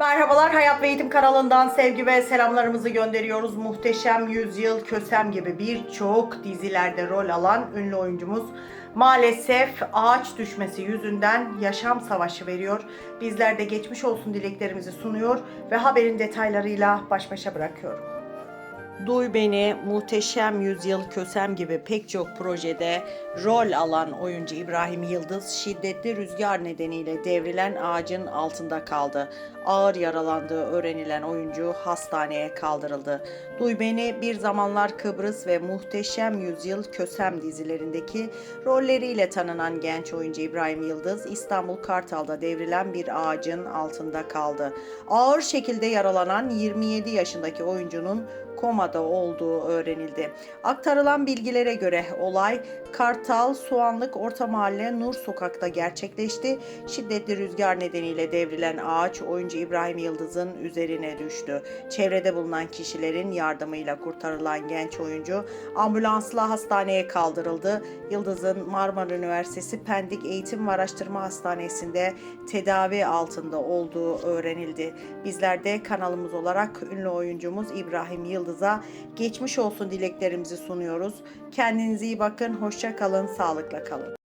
Merhabalar Hayat ve Eğitim kanalından sevgi ve selamlarımızı gönderiyoruz. Muhteşem Yüzyıl, Kösem gibi birçok dizilerde rol alan ünlü oyuncumuz maalesef ağaç düşmesi yüzünden yaşam savaşı veriyor. Bizler de geçmiş olsun dileklerimizi sunuyor ve haberin detaylarıyla baş başa bırakıyorum. Duy Beni, Muhteşem Yüzyıl, Kösem gibi pek çok projede rol alan oyuncu İbrahim Yıldız şiddetli rüzgar nedeniyle devrilen ağacın altında kaldı. Ağır yaralandığı öğrenilen oyuncu hastaneye kaldırıldı. Duy Beni bir zamanlar Kıbrıs ve Muhteşem Yüzyıl Kösem dizilerindeki rolleriyle tanınan genç oyuncu İbrahim Yıldız İstanbul Kartal'da devrilen bir ağacın altında kaldı. Ağır şekilde yaralanan 27 yaşındaki oyuncunun komada olduğu öğrenildi. Aktarılan bilgilere göre olay Kartal Soğanlık Orta Mahalle Nur Sokak'ta gerçekleşti. Şiddetli rüzgar nedeniyle devrilen ağaç oyuncu İbrahim Yıldız'ın üzerine düştü. Çevrede bulunan kişilerin yardımıyla kurtarılan genç oyuncu ambulansla hastaneye kaldırıldı. Yıldız'ın Marmara Üniversitesi Pendik Eğitim ve Araştırma Hastanesi'nde tedavi altında olduğu öğrenildi. Bizler de kanalımız olarak ünlü oyuncumuz İbrahim Yıldız'a geçmiş olsun dileklerimizi sunuyoruz. Kendinize iyi bakın, hoşça kalın, sağlıkla kalın.